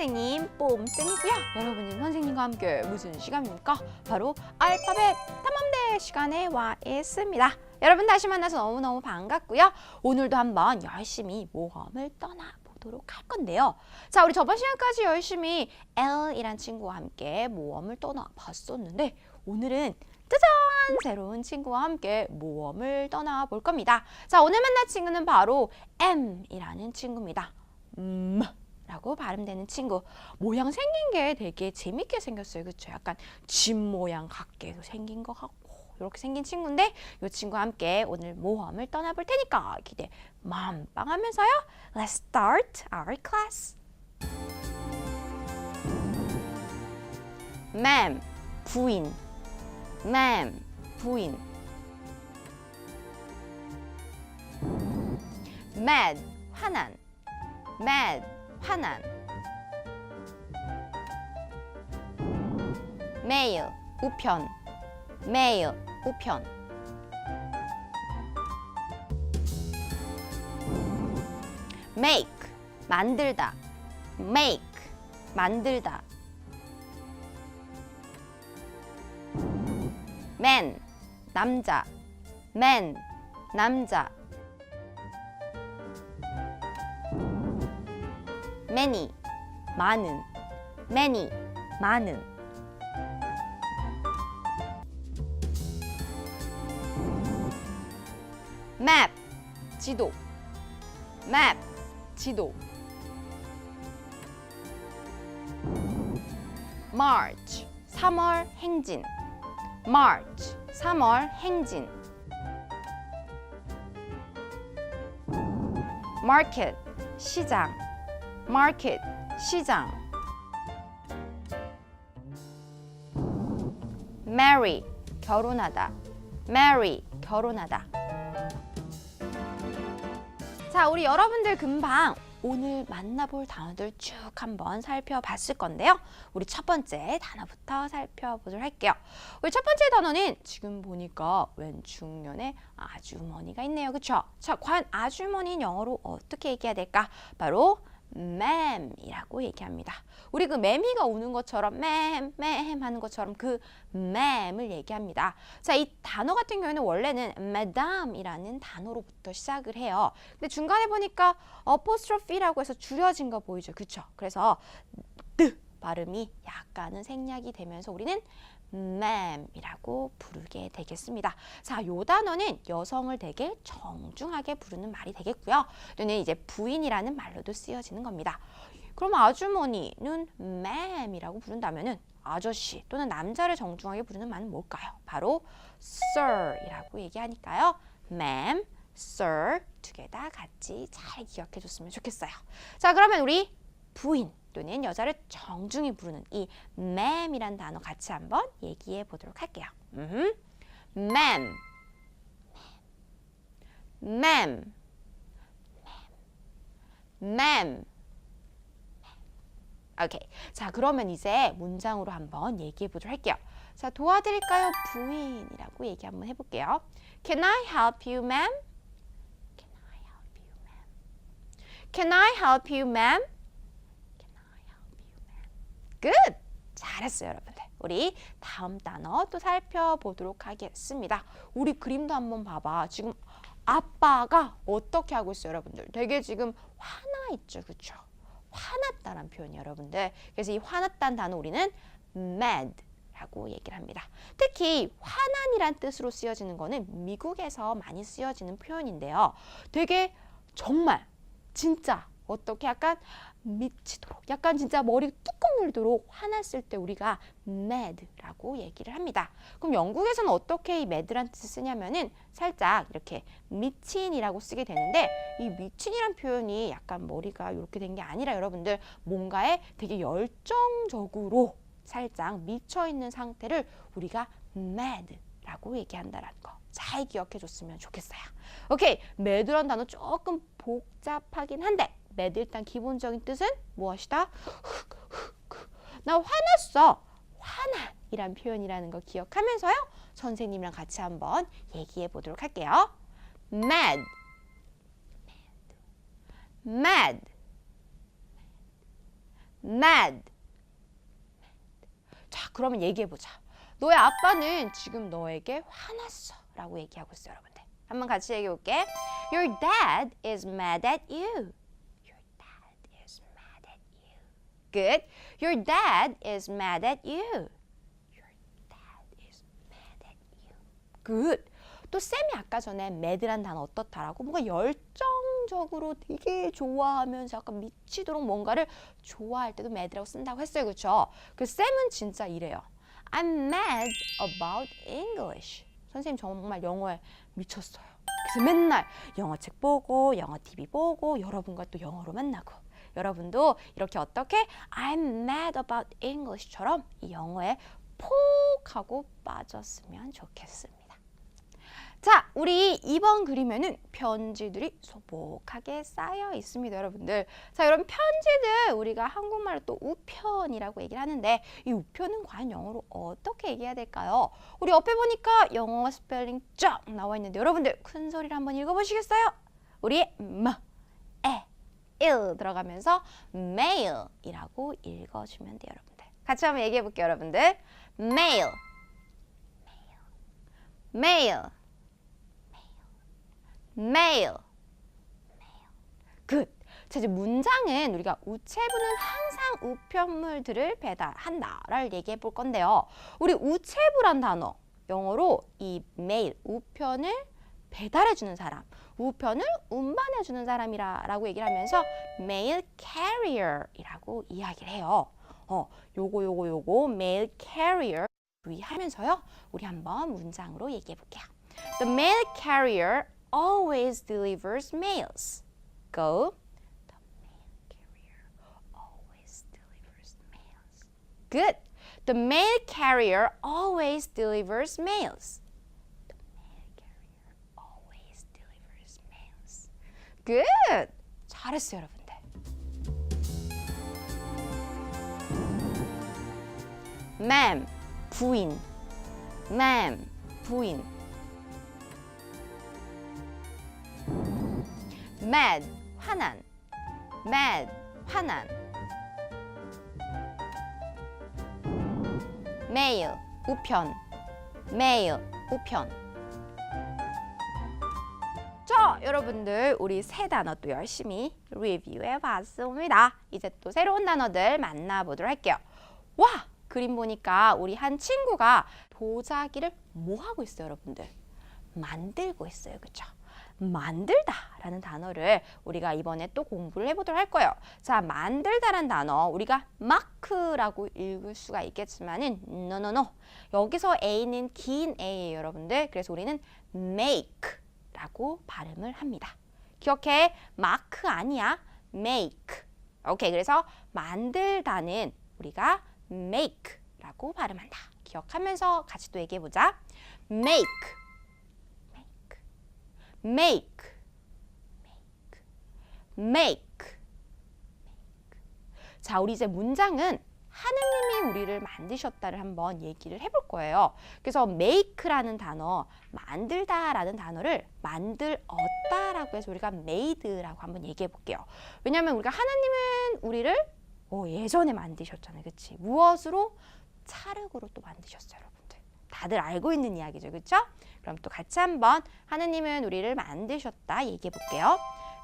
선생님 뽐쌤이고요. 여러분은 선생님과 함께 무슨 시간입니까? 바로 알파벳 탐험대 시간에 와 있습니다. 여러분 다시 만나서 너무너무 반갑고요. 오늘도 한번 열심히 모험을 떠나보도록 할 건데요. 자, 우리 저번 시간까지 열심히 L이란 친구와 함께 모험을 떠나봤었는데 오늘은 짜잔! 새로운 친구와 함께 모험을 떠나볼 겁니다. 자, 오늘 만날 친구는 바로 M이라는 친구입니다. 음, 라고 발음되는 친구. 모양 생긴 게 되게 재밌게 생겼어요. 그쵸? 약간 집 모양 같게도 생긴 것 같고. 이렇게 생긴 친구인데 이 친구와 함께 오늘 모험을 떠나볼 테니까 기대 만빵하면서요. Let's start our class. Ma'am, 부인. Ma'am, 부인. Mad, 화난. Mad, 화난. Mail, 우편. Mail, 우편. Make, 만들다. Make, 만들다. Man, 남자. Man, 남자. Many, 많은. Many, 많은. Map, 지도. Map, 지도. March, 3월 행진. March, 3월 행진. Market, 시장. Market, 시장. Marry, 결혼하다. Marry, 결혼하다. 자, 우리 여러분들 금방 오늘 만나볼 단어들 쭉 한번 살펴봤을 건데요. 우리 첫 번째 단어부터 살펴보도록 할게요. 우리 첫 번째 단어는 지금 보니까 왼 중년에 아주머니가 있네요. 그쵸? 자, 과연 아주머니는 영어로 어떻게 얘기해야 될까? 바로 ma'am이라고 얘기합니다. 우리 그 매미가 우는 것처럼 ma'am, ma'am 하는 것처럼 그 ma'am을 얘기합니다. 자, 이 단어 같은 경우에는 원래는 madame이라는 단어로부터 시작을 해요. 근데 중간에 보니까 apostrophe라고 해서 줄여진 거 보이죠? 그쵸? 그래서 뜨 발음이 약간은 생략이 되면서 우리는 ma'am이라고 부르게 되겠습니다. 자, 요 단어는 여성을 되게 정중하게 부르는 말이 되겠고요. 또는 이제 부인이라는 말로도 쓰여지는 겁니다. 그럼 아주머니는 ma'am이라고 부른다면은 아저씨 또는 남자를 정중하게 부르는 말은 뭘까요? 바로 sir이라고 얘기하니까요. ma'am, sir 두 개 다 같이 잘 기억해 줬으면 좋겠어요. 자, 그러면 우리 부인 또는 여자를 정중히 부르는 이 ma'am이란 단어 같이 한번 얘기해 보도록 할게요. 음, ma'am, ma'am, ma'am. 오케이. 자, 그러면 이제 문장으로 한번 얘기해 보도록 할게요. 자, 도와드릴까요? 부인이라고 얘기 한번 해볼게요. Can I help you, ma'am? Can I help you, ma'am? Can I help you, ma'am? Can I help you, Good! 잘했어요, 여러분들. 우리 다음 단어 또 살펴보도록 하겠습니다. 우리 그림도 한번 봐봐. 지금 아빠가 어떻게 하고 있어요, 여러분들? 되게 지금 화나 있죠, 그렇죠? 화났다는 표현이 여러분들. 그래서 이 화났다는 단어 우리는 mad라고 얘기를 합니다. 특히 화난이란 뜻으로 쓰여지는 거는 미국에서 많이 쓰여지는 표현인데요. 되게 정말 진짜 어떻게 약간 미치도록 약간 진짜 머리 뚜껑 열도록 화났을 때 우리가 mad라고 얘기를 합니다. 그럼 영국에서는 어떻게 이 mad란 뜻을 쓰냐면은 살짝 이렇게 미친이라고 쓰게 되는데 이 미친이란 표현이 약간 머리가 이렇게 된 게 아니라 여러분들 뭔가에 되게 열정적으로 살짝 미쳐 있는 상태를 우리가 mad라고 얘기한다라는 거. 잘 기억해 줬으면 좋겠어요. 오케이. mad란 단어 조금 복잡하긴 한데 매드 일단 기본적인 뜻은 무엇이다? 나 화났어. 화난이란 표현이라는 거 기억하면서요. 선생님이랑 같이 한번 얘기해 보도록 할게요. mad, mad, mad. 자, 그러면 얘기해 보자. 너의 아빠는 지금 너에게 화났어. 라고 얘기하고 있어요, 여러분들. 한번 같이 얘기해 볼게. Your dad is mad at you. Your dad is mad at you. Good. Your dad is mad at you. Your dad is mad at you. Good. 또 쌤이 아까 전에 mad란 단어 어떻다라고 뭔가 열정적으로 되게 좋아하면서 약간 미치도록 뭔가를 좋아할 때도 mad라고 쓴다고 했어요. 그렇죠? 그 쌤은 진짜 이래요. I'm mad about English. 선생님 정말 영어에 미쳤어요. 그래서 맨날 영어 책 보고 영어 TV 보고 여러분과 또 영어로 만나고 여러분도 이렇게 어떻게 I'm mad about English처럼 이 영어에 폭 하고 빠졌으면 좋겠습니다. 자, 우리 이번 그림에는 편지들이 소복하게 쌓여 있습니다, 여러분들. 자, 이런 편지들 우리가 한국말로 또 우편이라고 얘기를 하는데 이 우편은 과연 영어로 어떻게 얘기해야 될까요? 우리 옆에 보니까 영어 스펠링 쫙 나와 있는데 여러분들 큰 소리로 한번 읽어보시겠어요? 우리 м, 에, 일 들어가면서 mail이라고 읽어주면 돼요, 여러분들. 같이 한번 얘기해 볼게요, 여러분들. mail, mail. mail. good. 자, 이제 문장은 우리가 우체부는 항상 우편물들을 배달한다를 얘기해 볼 건데요. 우리 우체부란 단어 영어로 이 mail 우편을 배달해 주는 사람, 우편을 운반해 주는 사람이라고 얘기를 하면서 mail carrier이라고 이야기를 해요. 어, 요거 요거 요거 mail carrier 주의하면서요. 우리 한번 문장으로 얘기해 볼게요. The mail carrier always delivers mails. Go. The mail carrier always delivers mails. Good. The mail carrier always delivers mails. The mail carrier always delivers mails. Good. 잘했어요, 여러분들. ma'am, 부인. ma'am, 부인. mad 화난 mad 화난 mail 우편 mail 우편 자 여러분들 우리 새 단어 또 열심히 리뷰해 봤습니다. 이제 또 새로운 단어들 만나보도록 할게요. 와! 그림 보니까 우리 한 친구가 도자기를 뭐 하고 있어요 여러분들? 만들고 있어요 그쵸? 만들다 라는 단어를 우리가 이번에 또 공부를 해보도록 할 거예요. 자, 만들다라는 단어 우리가 마크라고 읽을 수가 있겠지만은 no no no. 여기서 A는 긴 A예요, 여러분들. 그래서 우리는 make 라고 발음을 합니다. 기억해, 마크 아니야, make. 오케이, 그래서 만들다는 우리가 make라고 발음한다. 기억하면서 같이 또 얘기해 보자. make. make, make, make. 자, 우리 이제 문장은 하느님이 우리를 만드셨다를 한번 얘기를 해볼 거예요. 그래서 make라는 단어, 만들다라는 단어를 만들었다라고 해서 우리가 made라고 한번 얘기해 볼게요. 왜냐하면 우리가 하나님은 우리를 오, 예전에 만드셨잖아요. 그치? 무엇으로? 찰흙으로 또 만드셨어요, 여러분들. 다들 알고 있는 이야기죠. 그렇죠? 그럼 또 같이 한번 하느님은 우리를 만드셨다 얘기해 볼게요.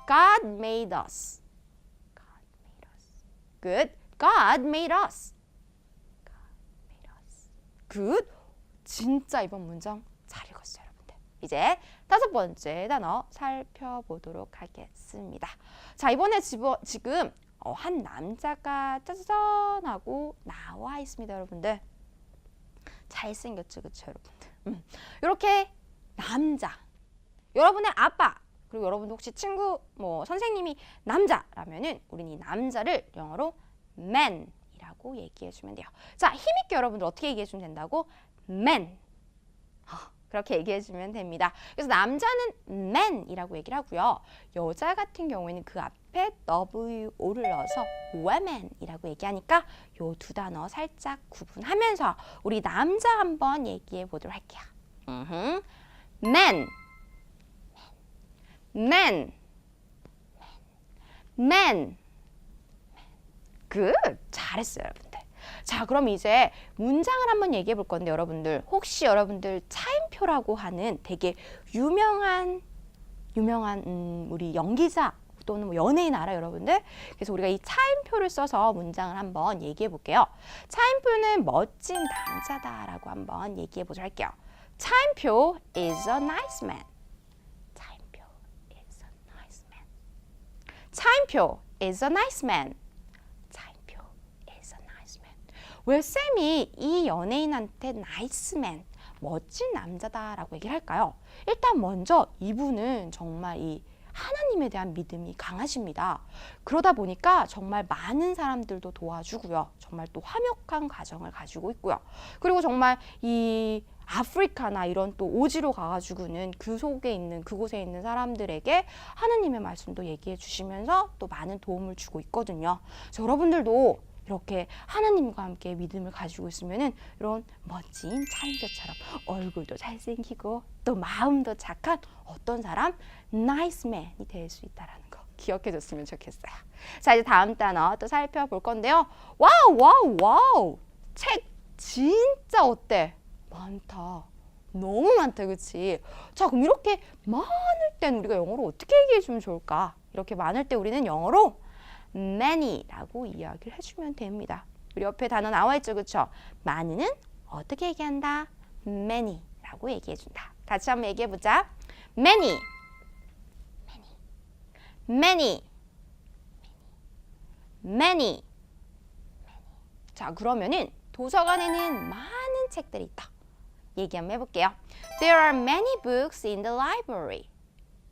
God made us. God made us. Good. God made us. God made us. Good. 진짜 이번 문장 잘 읽었어요, 여러분들. 이제 다섯 번째 단어 살펴보도록 하겠습니다. 자, 이번에 집어, 지금 어, 한 남자가 짜자잔 하고 나와 있습니다, 여러분들. 잘생겼죠, 그쵸, 여러분들? 음. 이렇게 남자, 여러분의 아빠, 그리고 여러분 혹시 친구, 뭐 선생님이 남자라면은 우리는 이 남자를 영어로 man이라고 얘기해 주면 돼요. 자, 힘있게 여러분들 어떻게 얘기해 주면 된다고? man. 어, 그렇게 얘기해 주면 됩니다. 그래서 남자는 man이라고 얘기를 하고요. 여자 같은 경우에는 그 앞에 WO를 넣어서 woman이라고 얘기하니까 요 두 단어 살짝 구분하면서 우리 남자 한번 얘기해 보도록 할게요. 음흠. man, man, man. 굿! 잘했어요, 여러분들. 자, 그럼 이제 문장을 한번 얘기해 볼 건데 여러분들 혹시 여러분들 차임표라고 하는 되게 유명한 유명한 음, 우리 연기자 또는 뭐 연예인 알아 요 여러분들? 그래서 우리가 이 차임표를 써서 문장을 한번 얘기해 볼게요. 차임표는 멋진 남자다라고 한번 얘기해 보도록 할게요. 차임표 is a nice man. 차임표 is a nice man. 차임표 is a nice man. 차임표 is a nice man. 왜 쌤이 이 연예인한테 man, 멋진 남자다라고 얘기를 할까요? 일단 먼저 이분은 정말 이 하나님에 대한 믿음이 강하십니다. 그러다 보니까 정말 많은 사람들도 도와주고요. 정말 또 화목한 가정을 가지고 있고요. 그리고 정말 이 아프리카나 이런 또 오지로 가가지고는 그 속에 있는 그곳에 있는 사람들에게 하나님의 말씀도 얘기해 주시면서 또 많은 도움을 주고 있거든요. 여러분들도 이렇게 하나님과 함께 믿음을 가지고 있으면은 이런 멋진 차인표처럼 얼굴도 잘생기고 또 마음도 착한 어떤 사람 나이스 맨이 될 수 있다라는 거 기억해 줬으면 좋겠어요. 자 이제 다음 단어 또 살펴볼 건데요. 와우 와우 와우 책 진짜 어때? 많다. 너무 많다, 그치? 자, 그럼 이렇게 많을 땐 우리가 영어로 어떻게 얘기해 주면 좋을까? 이렇게 많을 때 우리는 영어로 many라고 이야기를 해주면 됩니다. 우리 옆에 단어 나와 있죠, 그쵸? 많이는 어떻게 얘기한다? many라고 얘기해 준다. 같이 한번 얘기해 보자. many, many, many, 자, 그러면은 도서관에는 많은 책들이 있다. 얘기 한번 해볼게요. There are many books in the library.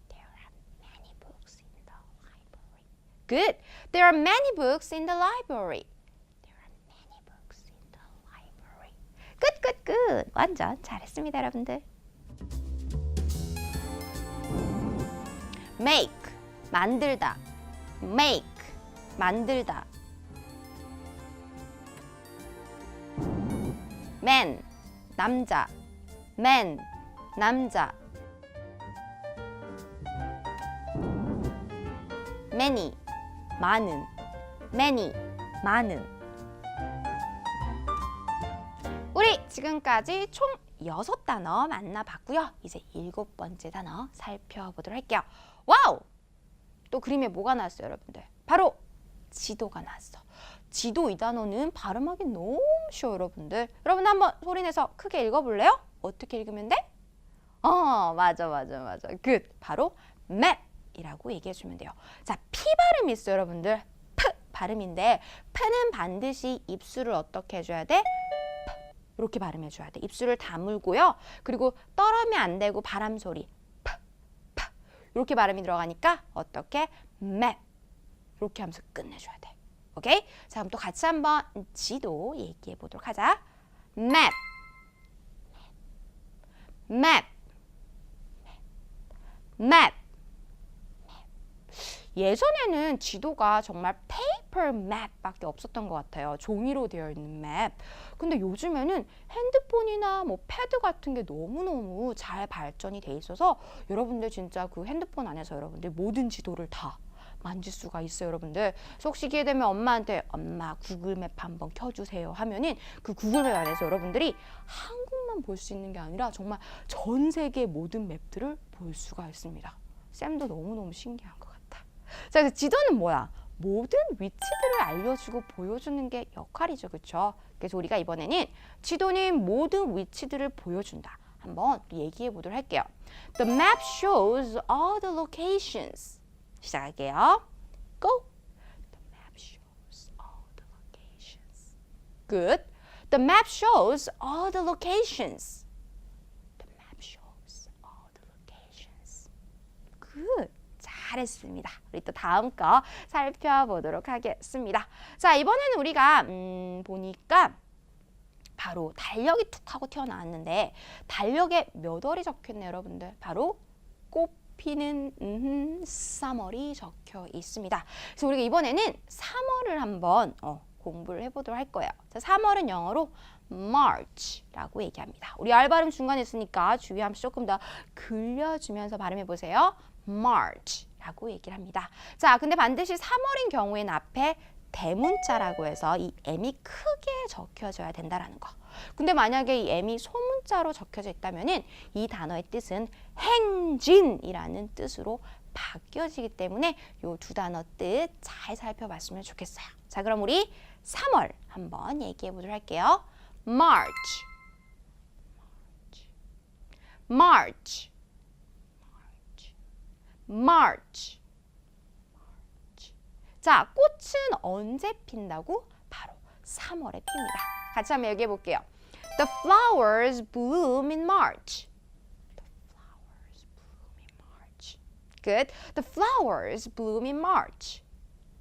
There are many books in the library. Good. There are many books in the library. There are many books in the library. Good, good, good. 완전 잘했습니다, 여러분들. Make 만들다. Make 만들다. man 남자 man 남자 many 많은 many 많은 우리 지금까지 총 여섯 단어 만나봤고요. 이제 일곱 번째 단어 살펴보도록 할게요. 와우! 또 그림에 뭐가 나왔어요, 여러분들? 바로 지도가 나왔어. 지도 이 단어는 발음하기 너무 쉬워 여러분들. 여러분 한번 소리내서 크게 읽어볼래요? 어떻게 읽으면 돼? 어 맞아 맞아 맞아. 굿 바로 map 이라고 얘기해 주면 돼요. 자 P 발음이 있어요 여러분들. P 발음인데 P는 반드시 입술을 어떻게 해줘야 돼? P. 이렇게 발음해 줘야 돼. 입술을 다물고요. 그리고 떨어면 안 되고 바람 소리. P, P. 이렇게 발음이 들어가니까 어떻게 map 이렇게 하면서 끝내줘야 돼. 오케이? 자, 그럼 또 같이 한번 지도 얘기해 보도록 하자. map, map, map. 예전에는 지도가 정말 paper map밖에 없었던 것 같아요. 종이로 되어 있는 map. 근데 요즘에는 핸드폰이나 뭐 패드 같은 게 너무너무 잘 발전이 돼 있어서 여러분들 진짜 그 핸드폰 안에서 여러분들 모든 지도를 다 만질 수가 있어요, 여러분들. 혹시 기회 되면 엄마한테 엄마 구글맵 한번 켜주세요 하면은 그 구글맵 안에서 여러분들이 한국만 볼 수 있는 게 아니라 정말 전 세계 모든 맵들을 볼 수가 있습니다. 쌤도 너무너무 신기한 것 같아. 자, 그래서 지도는 뭐야? 모든 위치들을 알려주고 보여주는 게 역할이죠, 그렇죠? 그래서 우리가 이번에는 지도는 모든 위치들을 보여준다. 한번 또 얘기해 보도록 할게요. The map shows all the locations. 시작할게요. Go. The map shows all the locations. Good. The map shows all the locations. The map shows all the locations. Good. 잘했습니다. 우리 또 다음 거 살펴보도록 하겠습니다. 자, 이번에는 우리가 음, 보니까 바로 달력이 툭 하고 튀어나왔는데 달력에 몇 월이 적혀있네요, 여러분들. 바로 꽃 피는 음, 3월이 적혀 있습니다. 그래서 우리가 이번에는 3월을 한번 어, 공부를 해보도록 할 거예요. 자, 3월은 영어로 March라고 얘기합니다. 우리 알 발음 중간에 있으니까 주의하면서 조금 더 글려주면서 발음해 보세요. March 라고 얘기를 합니다. 자, 근데 반드시 3월인 경우에는 앞에 대문자라고 해서 이 M이 크게 적혀져야 된다라는 거. 근데 만약에 이 M이 소문자로 적혀져 있다면은 이 단어의 뜻은 행진이라는 뜻으로 바뀌어지기 때문에 이두 단어 뜻 잘 살펴봤으면 좋겠어요. 자, 그럼 우리 3월 한번 얘기해 보도록 할게요. March, March, March, March. 자, 꽃은 언제 핀다고? 바로 3월에 핍니다. 같이 한번 얘기해 볼게요. The flowers bloom in March. The flowers bloom in March. Good. The flowers bloom in March.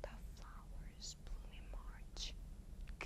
The flowers bloom in March.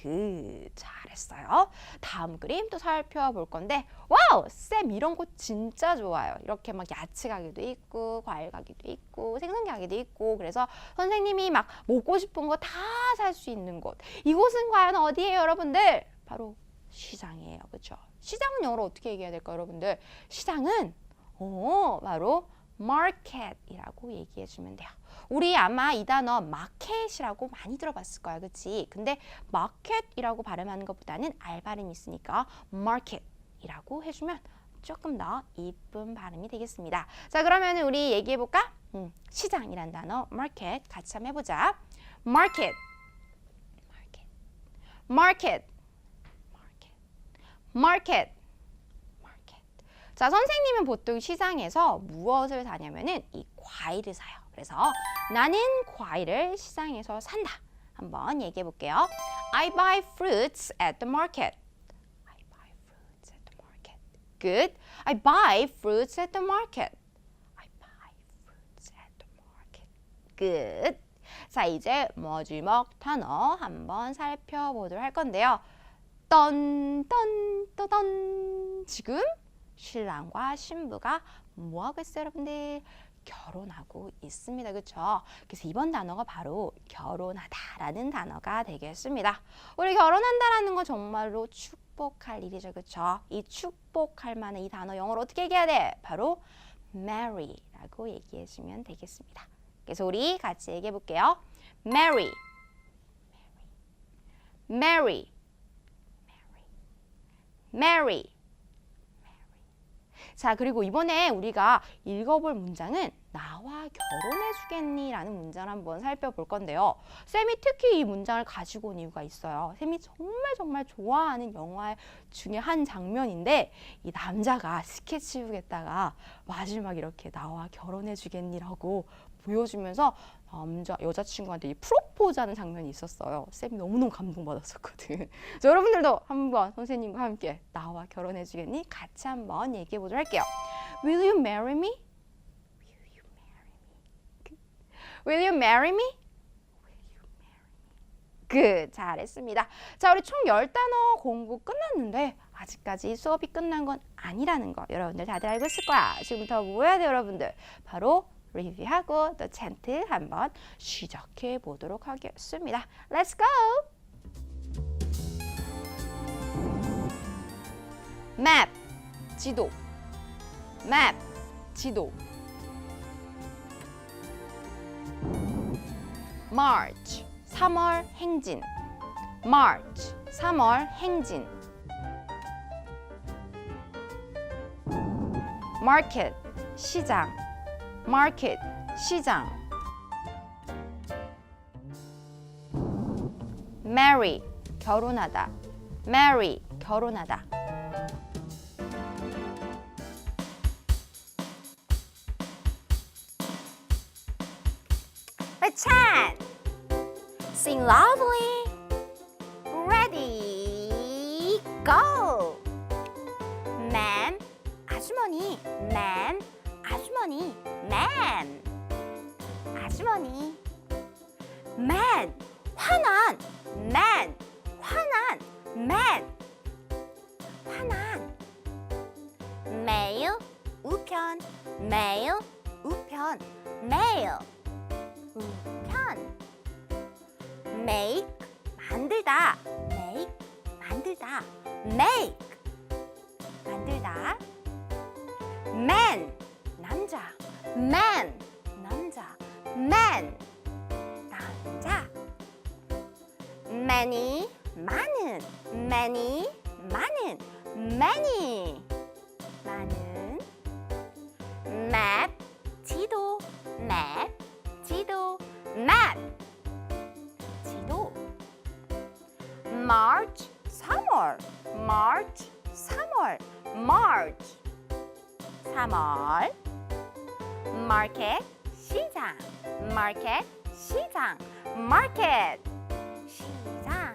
그 잘했어요. 다음 그림 또 살펴볼 건데 와우 쌤 이런 곳 진짜 좋아요. 이렇게 막 야채 가게도 있고 과일 가게도 있고 생선 가게도 있고 그래서 선생님이 막 먹고 싶은 거 다 살 수 있는 곳. 이곳은 과연 어디예요, 여러분들? 바로 시장이에요, 그렇죠? 시장은 영어로 어떻게 얘기해야 될까요, 여러분들? 시장은 어 바로 market이라고 얘기해 주면 돼요. 우리 아마 이 단어 마켓이라고 많이 들어봤을 거야, 그렇지? 근데 마켓이라고 발음하는 것보다는 알 발음이 있으니까 market이라고 해주면 조금 더 이쁜 발음이 되겠습니다. 자, 그러면 우리 얘기해 볼까? 음, 시장이란 단어 market 같이 한번 해보자. market, market, market. market. 자, 선생님은 보통 시장에서 무엇을 사냐면은 이 과일을 사요. 그래서 나는 과일을 시장에서 산다. 한번 얘기해 볼게요. I buy fruits at the market. I buy fruits at the market. Good. I buy fruits at the market. I buy fruits at the market. Good. 자, 이제 머지먹 단어 한번 살펴보도록 할 건데요. 떤, 떤, 떠던. 지금 신랑과 신부가 뭐 하고 있어요, 여러분들? 결혼하고 있습니다. 그렇죠? 그래서 이번 단어가 바로 결혼하다라는 단어가 되겠습니다. 우리 결혼한다라는 건 정말로 축복할 일이죠. 그렇죠? 이 축복할 만한 이 단어 영어로 어떻게 얘기해야 돼? 바로 marry라고 얘기해 주면 되겠습니다. 그래서 우리 같이 얘기해 볼게요. marry marry marry 자, 그리고 이번에 우리가 읽어볼 문장은 나와 결혼해 주겠니? 라는 문장을 한번 살펴볼 건데요. 쌤이 특히 이 문장을 가지고 온 이유가 있어요. 쌤이 정말 정말 좋아하는 영화 중에 한 장면인데 이 남자가 스케치북에다가 마지막 이렇게 나와 결혼해 주겠니 라고 보여주면서 남자 여자친구한테 이 프로포즈하는 장면이 있었어요. 쌤이 너무너무 감동받았었거든. 자, 여러분들도 한번 선생님과 함께 나와 결혼해 주겠니? 같이 한번 얘기해 보도록 할게요. Will you marry me? Will you marry me? 그 잘했습니다. 자, 우리 총 10단어 공부 끝났는데 아직까지 수업이 끝난 건 아니라는 거 여러분들 다들 알고 있을 거야. 지금부터 뭐 해야 돼요, 여러분들? 바로 리뷰하고 또 챈트 한번 시작해 보도록 하겠습니다. Let's go! map 지도. Map 지도. March 3월 행진. March 3월 행진. Market 시장 Market 시장 Marry 결혼하다 Marry 결혼하다 Let's chant Sing loudly Ready Go Man 아주머니 Man 아주머니 Man 아주머니. man 화난. man 화난. man 화난. 매일 우편. 매일 우편. 매일 우편. Make. 만들다. Make. 만들다. Make man 남자 man 남자 many 많은 many 많은 many Market 시장. Market 시장.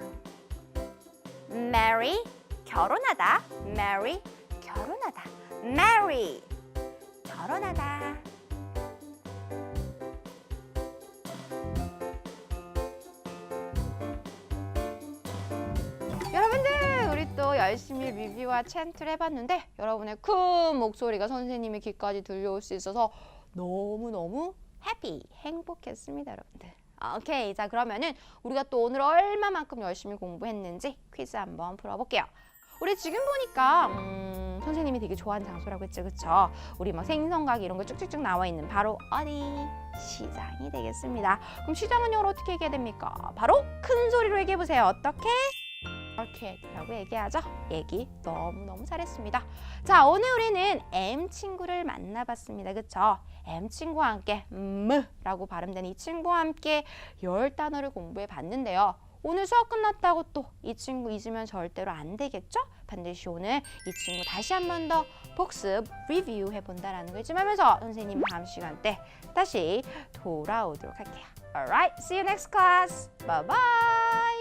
Marry 결혼하다. Marry 결혼하다. Marry 결혼하다. 여러분들 우리 또 열심히 리뷰와 찬트를 해봤는데 여러분의 큰 목소리가 선생님의 귀까지 들려올 수 있어서 너무너무 해피 행복했습니다 여러분들. 오케이 자 그러면은 우리가 또 오늘 얼마만큼 열심히 공부했는지 퀴즈 한번 풀어볼게요. 우리 지금 보니까 음, 선생님이 되게 좋아하는 장소라고 했죠 그쵸? 우리 막 생선가게 이런 거 쭉쭉쭉 나와 있는 바로 어디? 시장이 되겠습니다. 그럼 시장은 영어로 어떻게 얘기해야 됩니까? 바로 큰 소리로 얘기해 보세요. 어떻게 마켓이라고 얘기하죠. 얘기 너무너무 잘했습니다. 자, 오늘 우리는 M 친구를 만나봤습니다. 그쵸? M 친구와 함께 음라고 발음되는 이 친구와 함께 열 단어를 공부해 봤는데요. 오늘 수업 끝났다고 또 이 친구 잊으면 절대로 안 되겠죠? 반드시 오늘 이 친구 다시 한 번 더 복습, 리뷰 해 본다라는 걸 잊으면서 선생님 다음 시간 때 다시 돌아오도록 할게요. Alright, see you next class. Bye bye.